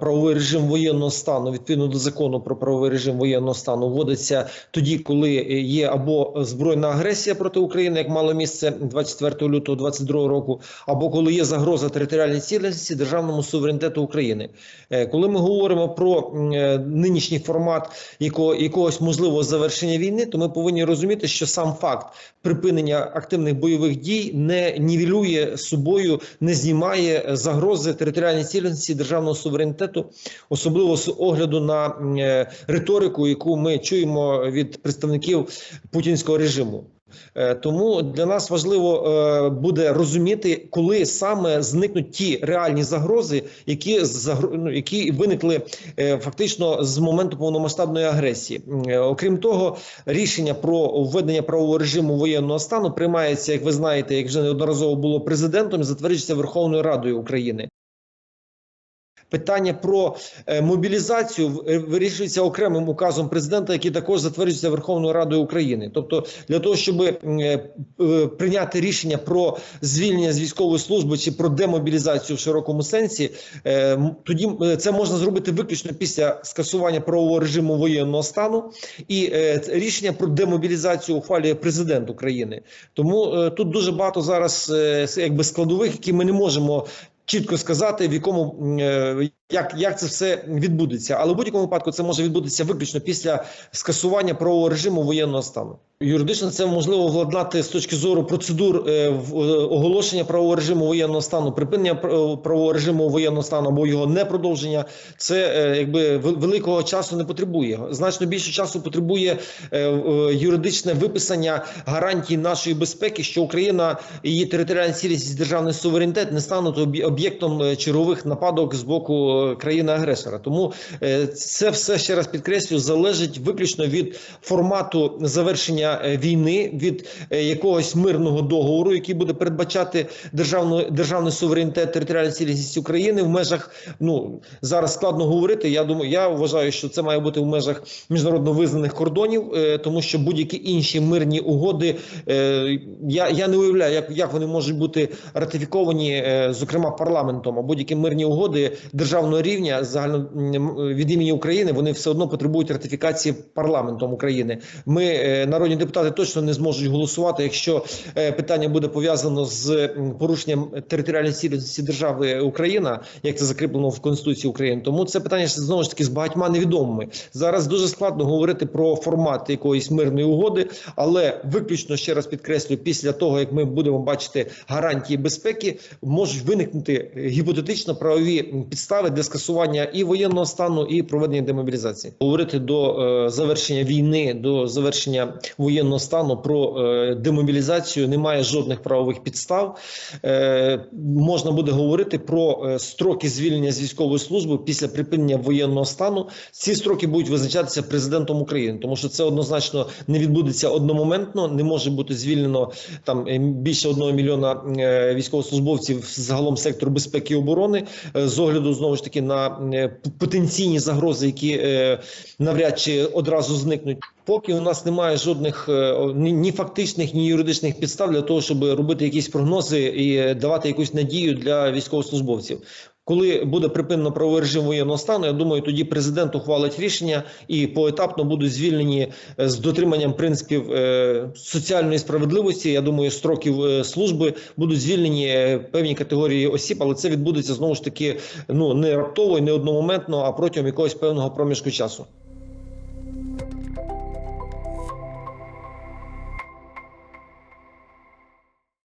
правовий режим воєнного стану відповідно до закону про правовий режим воєнного стану вводиться тоді, коли є або збройна агресія проти України, як мало місце 24 лютого 2022 року, або коли є загроза територіальній цілісності державному суверенітету України. Е, Коли ми говоримо про е, нинішній формат якого, якогось можливого завершення війни, то ми повинні розуміти, що сам факт припинення активних бойових дій не нівелює собою, не знімає загрози територіальній цілісності державного суверенітету, особливо з огляду на е, риторику, яку ми чуємо від представників путінського режиму. Е, Тому для нас важливо е, буде розуміти, коли саме зникнуть ті реальні загрози, які ну, які виникли фактично з моменту повномасштабної агресії. Окрім того, рішення про введення правового режиму воєнного стану приймається, як ви знаєте, як вже неодноразово було президентом, і затверджується Верховною Радою України. Питання про е, мобілізацію е, вирішується окремим указом президента, який також затверджується Верховною Радою України. Тобто, для того, щоб е, прийняти рішення про звільнення з військової служби чи про демобілізацію в широкому сенсі, тоді це можна зробити виключно після скасування правового режиму воєнного стану, і рішення про демобілізацію ухвалює президент України. Тому тут дуже багато зараз якби складових, які ми не можемо чітко сказати, в якому е, як, як це все відбудеться, але в будь-якому випадку це може відбутися виключно після скасування правового режиму воєнного стану. Юридично це можливо владнати з точки зору процедур е, в- е, оголошення правового режиму воєнного стану, припинення пр- правового режиму воєнного стану або його непродовження. Це е, якби великого часу не потребує. Значно більше часу потребує е, е, юридичне виписання гарантій нашої безпеки, що Україна і її територіальна цілісність, державний суверенітет не стануть об'є- об'єктом е, чергових нападок з боку е, країни-агресора. Тому е, це все ще раз підкреслю залежить виключно від формату завершення е, війни, від е, якогось мирного договору, який буде передбачати державну державний суверенітет, територіальну цілісність України в межах. Ну зараз складно говорити. Я думаю, я вважаю, що це має бути в межах міжнародно визнаних кордонів, тому що будь-які інші мирні угоди я, я не уявляю, як, як вони можуть бути ратифіковані, зокрема парламентом, а будь-які мирні угоди державного рівня загально від імені України вони все одно потребують ратифікації парламентом України. Ми е, народні депутати точно не зможуть голосувати, якщо е, питання буде пов'язано з порушенням територіальної цілісності держави Україна, як це закріплено в Конституції України. Тому це питання знову ж таки з багатьма невідомими. Зараз дуже складно говорити про формат якоїсь мирної угоди, але виключно ще раз підкреслю, після того як ми будемо бачити гарантії безпеки, можуть виникнути е, гіпотетично правові підстави для скасування і воєнного стану, і проведення демобілізації. Говорити до е, завершення війни, до завершення воєнного стану про е, демобілізацію немає жодних правових підстав. Е, можна буде говорити про строки звільнення з військової служби після припинення воєнного стану. Ці строки будуть визначатися президентом України, тому що це однозначно не відбудеться одномоментно. Не може бути звільнено там більше одного мільйона військовослужбовців загалом сектору безпеки і оборони з огляду знову ж на е, потенційні загрози, які е, навряд чи одразу зникнуть. Поки у нас немає жодних е, ні, фактичних, ні юридичних підстав для того, щоб робити якісь прогнози і давати якусь надію для військовослужбовців. Коли буде припинено правовий режим воєнного стану, я думаю, тоді президент ухвалить рішення і поетапно будуть звільнені е, з дотриманням принципів е, соціальної справедливості. Я думаю, строків е, служби будуть звільнені певні категорії осіб, але це відбудеться знову ж таки ну не раптово і не одномоментно, а протягом якогось певного проміжку часу.